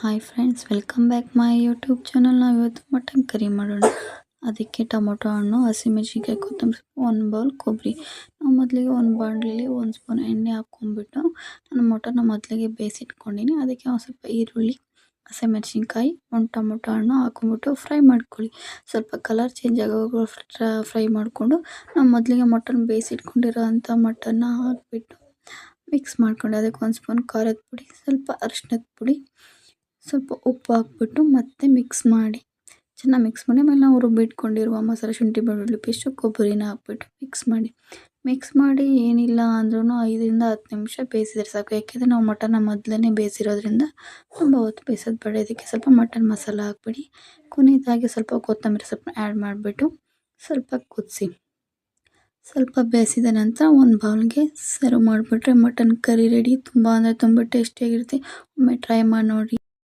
Hi friends welcome back my YouTube channel ನಾವು ಇವತ್ತು mutton curry ಮಾಡೋಣ. ಅದಕ್ಕೆ ಟೊಮೊಟೊ ಹಣ್ಣು, ಹಸಿಮೆಣಸಿನ್ಕಾಯಿ, ಕೊತ್ತಂಬರಿ ಒಂದು ಬೌಲ್ ಕೊಬ್ಬರಿ. ನಾವು ಮೊದಲಿಗೆ ಒಂದು ಬಾಣಲಿಲಿ ಒಂದು ಸ್ಪೂನ್ ಎಣ್ಣೆ ಹಾಕ್ಕೊಂಡ್ಬಿಟ್ಟು ನಾನು ಮಟನ್ನ ಮೊದಲಿಗೆ ಬೇಯಿಸಿಟ್ಕೊಂಡಿನಿ ಅದಕ್ಕೆ ಒಂದು ಸ್ವಲ್ಪ ಈರುಳ್ಳಿ, ಹಸಿಮೆಣಸಿನ್ಕಾಯಿ, ಒಂದು ಟೊಮೊಟೊ ಹಣ್ಣು ಹಾಕ್ಕೊಂಬಿಟ್ಟು ಫ್ರೈ ಮಾಡ್ಕೊಳ್ಳಿ. ಸ್ವಲ್ಪ ಕಲರ್ ಚೇಂಜ್ ಆಗೋ ಫ್ರೈ ಮಾಡಿಕೊಂಡು ನಾವು ಮೊದಲಿಗೆ ಮಟನ್ ಬೇಯಿಸಿಟ್ಕೊಂಡಿರೋ ಅಂಥ ಮಟನ್ನ ಹಾಕಿಬಿಟ್ಟು ಮಿಕ್ಸ್ ಮಾಡ್ಕೊಂಡು ಅದಕ್ಕೆ ಒಂದು ಸ್ಪೂನ್ ಖಾರದ ಪುಡಿ, ಸ್ವಲ್ಪ ಅರಿಶಿನದ ಪುಡಿ. ಸ್ವಲ್ಪ ಉಪ್ಪು ಹಾಕ್ಬಿಟ್ಟು ಮತ್ತೆ ಮಿಕ್ಸ್ ಮಾಡಿ. ಚೆನ್ನಾಗಿ ಮಿಕ್ಸ್ ಮಾಡಿ, ಆಮೇಲೆ ನಾವು ರುಬ್ಬಿಟ್ಕೊಂಡಿರುವ ಮಸಾಲೆ ಶುಂಠಿ, ಬೆಳ್ಳುಳ್ಳಿ ಪೇಸ್ಟು ಕೊಬ್ಬರಿನ ಹಾಕ್ಬಿಟ್ಟು ಮಿಕ್ಸ್ ಮಾಡಿ. ಮಿಕ್ಸ್ ಮಾಡಿ ಏನಿಲ್ಲ ಅಂದ್ರೂ ಐದರಿಂದ ಹತ್ತು ನಿಮಿಷ ಬೇಯಿಸಿದ್ರೆ ಸಾಕು. ಯಾಕೆಂದರೆ ನಾವು ಮಟನ್ನ ಮೊದಲೇ ಬೇಯಿಸಿರೋದ್ರಿಂದ ತುಂಬ ಹೊತ್ತು ಬೇಯಿಸೋದು ಬೇಡ. ಇದಕ್ಕೆ ಸ್ವಲ್ಪ ಮಟನ್ ಮಸಾಲ ಹಾಕ್ಬಿಡಿ. ಕೊನೆಯದಾಗಿ ಸ್ವಲ್ಪ ಕೊತ್ತಂಬರಿ ಸೊಪ್ಪು ಆ್ಯಡ್ ಮಾಡಿಬಿಟ್ಟು ಸ್ವಲ್ಪ ಕುದಿಸಿ. ಸ್ವಲ್ಪ ಬೇಯಿಸಿದ ನಂತರ ಒಂದು ಬೌಲ್ಗೆ ಸರ್ವ್ ಮಾಡಿಬಿಟ್ರೆ ಮಟನ್ ಕರಿ ರೆಡಿ ತುಂಬ ಅಂದರೆ ತುಂಬ ಟೇಸ್ಟಿಯಾಗಿರುತ್ತೆ ಒಮ್ಮೆ ಟ್ರೈ ಮಾಡಿ ನೋಡಿ.